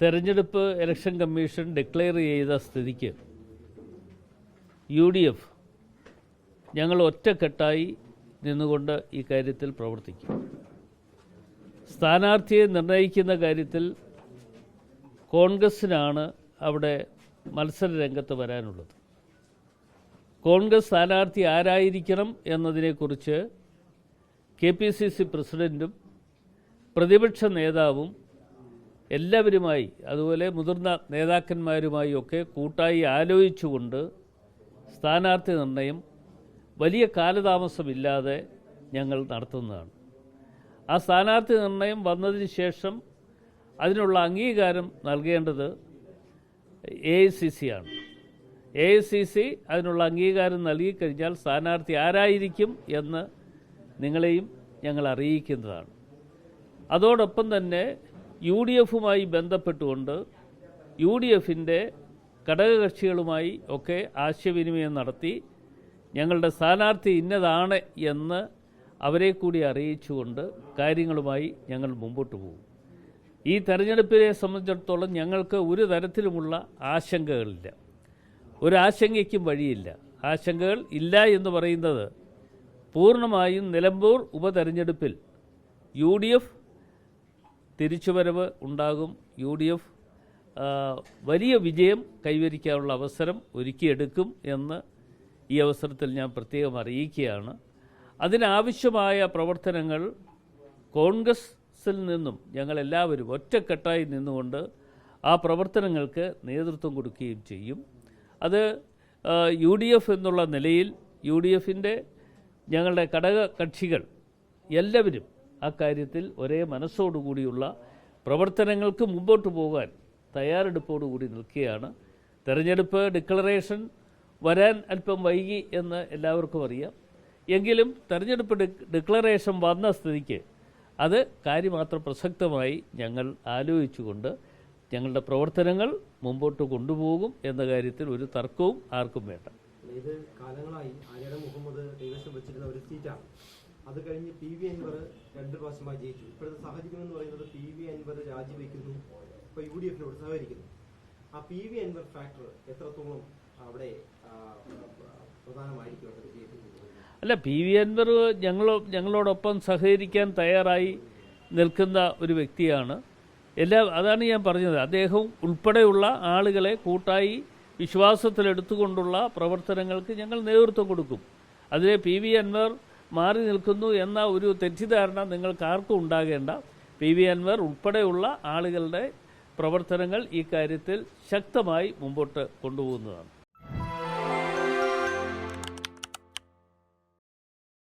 തെരഞ്ഞെടുപ്പ് election commission declare ചെയ്ത സ്ഥിതിക്ക് യു ഡി എഫ് ഞങ്ങൾ ഒറ്റക്കെട്ടായി നിന്നുകൊണ്ട് ഈ കാര്യത്തിൽ പ്രവർത്തിക്കും. സ്ഥാനാർത്ഥിയെ നിർണയിക്കുന്ന കാര്യത്തിൽ കോൺഗ്രസ്സിനാണ് അവിടെ മത്സര രംഗത്ത് വരാനുള്ളത്. കോൺഗ്രസ് സ്ഥാനാർത്ഥി ആരായിരിക്കണം എന്നതിനെക്കുറിച്ച് കെ പി സി സി പ്രസിഡന്റും പ്രതിപക്ഷ നേതാവും എല്ലാവരുമായി അതുപോലെ മുതിർന്ന നേതാക്കന്മാരുമായി ഒക്കെ കൂട്ടായി ആലോചിച്ചുകൊണ്ട് സ്ഥാനാർത്ഥി നിർണയം വലിയ കാലതാമസമില്ലാതെ ഞങ്ങൾ നടത്തുന്നതാണ്. ആ സ്ഥാനാർത്ഥി നിർണയം വന്നതിന് ശേഷം അതിനുള്ള അംഗീകാരം നൽകേണ്ടത് എ ഐ സി സി ആണ്. എ ഐ സി സി അതിനുള്ള അംഗീകാരം നൽകിക്കഴിഞ്ഞാൽ സ്ഥാനാർത്ഥി ആരായിരിക്കും എന്ന് നിങ്ങളെയും ഞങ്ങൾ അറിയിക്കുന്നതാണ്. അതോടൊപ്പം തന്നെ യു ഡി എഫുമായി ബന്ധപ്പെട്ടുകൊണ്ട് യു ഡി എഫിന്റെ ഘടകകക്ഷികളുമായി ഒക്കെ ആശയവിനിമയം നടത്തി ഞങ്ങളുടെ സ്ഥാനാർത്ഥി ഇന്നതാണ് എന്ന് അവരെ കൂടി അറിയിച്ചുകൊണ്ട് കാര്യങ്ങളുമായി ഞങ്ങൾ മുമ്പോട്ട് പോകും. ഈ തെരഞ്ഞെടുപ്പിനെ സംബന്ധിച്ചിടത്തോളം ഞങ്ങൾക്ക് ഒരു തരത്തിലുമുള്ള ആശങ്കകളില്ല. ഒരാശങ്കയ്ക്കും വഴിയില്ല. ആശങ്കകൾ ഇല്ല എന്ന് പറയുന്നത് പൂർണമായും നിലമ്പൂർ ഉപതെരഞ്ഞെടുപ്പിൽ യു ഡി എഫ് തിരിച്ചുവരവ് ഉണ്ടാകും. യു ഡി എഫ് വലിയ വിജയം കൈവരിക്കാനുള്ള അവസരം ഒരുക്കിയെടുക്കും എന്ന് ഈ അവസരത്തിൽ ഞാൻ പ്രത്യേകം അറിയിക്കുകയാണ്. അതിനാവശ്യമായ പ്രവർത്തനങ്ങൾ കോൺഗ്രസിൽ നിന്നും ഞങ്ങളെല്ലാവരും ഒറ്റക്കെട്ടായി നിന്നുകൊണ്ട് ആ പ്രവർത്തനങ്ങൾക്ക് നേതൃത്വം കൊടുക്കുകയും ചെയ്യും. അത് യു ഡി എഫ് എന്നുള്ള നിലയിൽ യു ഡി എഫിന്റെ ഞങ്ങളുടെ ഘടക കക്ഷികൾ എല്ലാവരും അക്കാര്യത്തിൽ ഒരേ മനസ്സോടുകൂടിയുള്ള പ്രവർത്തനങ്ങൾക്ക് മുമ്പോട്ട് പോകാൻ തയ്യാറെടുപ്പോടുകൂടി നിൽക്കുകയാണ്. തെരഞ്ഞെടുപ്പ് ഡിക്ലറേഷൻ വരാൻ അല്പം വൈകി എന്ന് എല്ലാവർക്കും അറിയാം. എങ്കിലും തെരഞ്ഞെടുപ്പ് ഡിക്ലറേഷൻ വന്ന സ്ഥിതിക്ക് അത് കാര്യമാത്ര പ്രസക്തമായി ഞങ്ങൾ ആലോചിച്ചുകൊണ്ട് ഞങ്ങളുടെ പ്രവർത്തനങ്ങൾ മുമ്പോട്ട് കൊണ്ടുപോകും എന്ന കാര്യത്തിൽ ഒരു തർക്കവും ആർക്കും വേണ്ട. ഇത് കാലങ്ങളായി ആര്യയുടെ മുഹമ്മദ് കൈവശം വെച്ചിരുന്ന ഒരു സീറ്റാണ്. അത് കഴിഞ്ഞ് പി വി അൻവർ രണ്ട് പ്രാവശ്യമായി ജയിച്ചു. ഇപ്പോഴത്തെ സാഹചര്യം എന്ന് പറയുന്നത് പി വി അൻവർ രാജിവെക്കുന്നു. ഇപ്പൊ യു ഡി എഫിനോട് സഹകരിക്കുന്നു. ആ പി വി അൻവർ ഫാക്ടർ എത്രത്തോളം അവിടെ പ്രധാനമായിരിക്കും അല്ല പി വി അൻവർ ഞങ്ങൾ ഞങ്ങളോടൊപ്പം സഹകരിക്കാൻ തയ്യാറായി നിൽക്കുന്ന ഒരു വ്യക്തിയാണ്. എല്ലാ അതാണ് ഞാൻ പറഞ്ഞത്. അദ്ദേഹം ഉൾപ്പെടെയുള്ള ആളുകളെ കൂട്ടായി വിശ്വാസത്തിലെടുത്തുകൊണ്ടുള്ള പ്രവർത്തനങ്ങൾക്ക് ഞങ്ങൾ നേതൃത്വം കൊടുക്കും. അതിലെ പി വി അൻവർ മാറി നിൽക്കുന്നു എന്ന ഒരു തെറ്റിദ്ധാരണ നിങ്ങൾക്കാർക്കും ഉണ്ടാകേണ്ട. പി വി അൻവർ ഉൾപ്പെടെയുള്ള ആളുകളുടെ പ്രവർത്തനങ്ങൾ ഈ കാര്യത്തിൽ ശക്തമായി മുമ്പോട്ട് കൊണ്ടുപോകുന്നതാണ്.